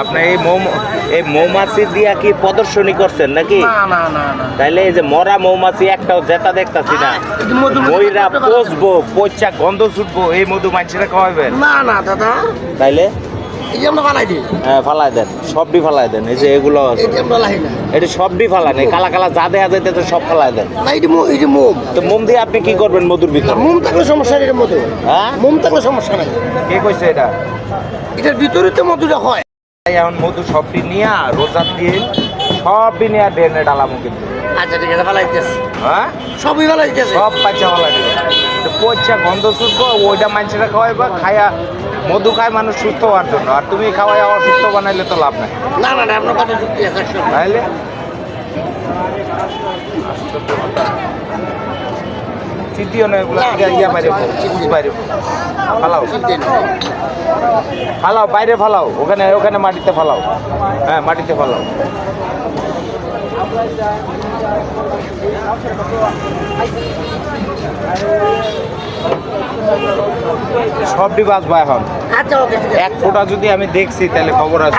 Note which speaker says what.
Speaker 1: আপনি এই মৌ এই মৌমাছি দিয়া কি প্রদর্শনী করছেন নাকি? তাইলে এই যে মরা মৌমাছি একটাও জেতা দেখতাছি না। ময়রা পচবো পচা গন্ধ ছুটবো এই মধু মাছিরা খাওয়াবেন
Speaker 2: না না দাদা।
Speaker 1: তাইলে?
Speaker 2: এই যে আমরা বানাই দিই।
Speaker 1: হ্যাঁ ফালাই দেন। সবটি ফালাই দেন। এই যে এগুলো আছে।
Speaker 2: আমরা লাই না।
Speaker 1: এটা সবটি ফালান এই কালা কালা যা দেখা যাইতে সব ফালাই দেন।
Speaker 2: না এই যে মো- মোম
Speaker 1: তো মোম দিয়ে আপনি কি করবেন মধুর ভিতরে?
Speaker 2: মোম থাকলে সমস্যা নেই এর মধু।
Speaker 1: হ্যাঁ?
Speaker 2: মোম থাকলে সমস্যা নাই।
Speaker 1: কে কইছে এটা?
Speaker 2: এটার ভিতরে তো মধুটা হয়।
Speaker 1: এই এখন মধু সবটি নিয়ে রোজার দিন সবটি নিয়ে ড্রেনে ডালামো কিন্তু।
Speaker 2: আচ্ছা ঠিক আছে ভালো
Speaker 1: হ্যাঁ?
Speaker 2: সবই ভালো
Speaker 1: সব বাচ্চা ভালো পচা গন্ধ শুকবো ওইটা মানুষেরা খাওয়াইবা খায়া মধু খায় মানুষ সুস্থ হওয়ার জন্য। আর তুমি খাওয়াই অসুস্থ বানাইলে তো লাভ নাই।
Speaker 2: না না না আপনার কথা যুক্তি আছে একশো।
Speaker 1: তাইলে? চিন্তিও এগুলো ইয়া বাইরে বাইরে ফালাও। ফালাও বাইরে ফালাও। ওখানে ওখানে মাটিতে ফালাও। হ্যাঁ মাটিতে ফালাও। সবটি বাঁচবো
Speaker 2: ডিবাস বা এখন
Speaker 1: এক ফোটা যদি আমি দেখছি তাহলে খবর আছে।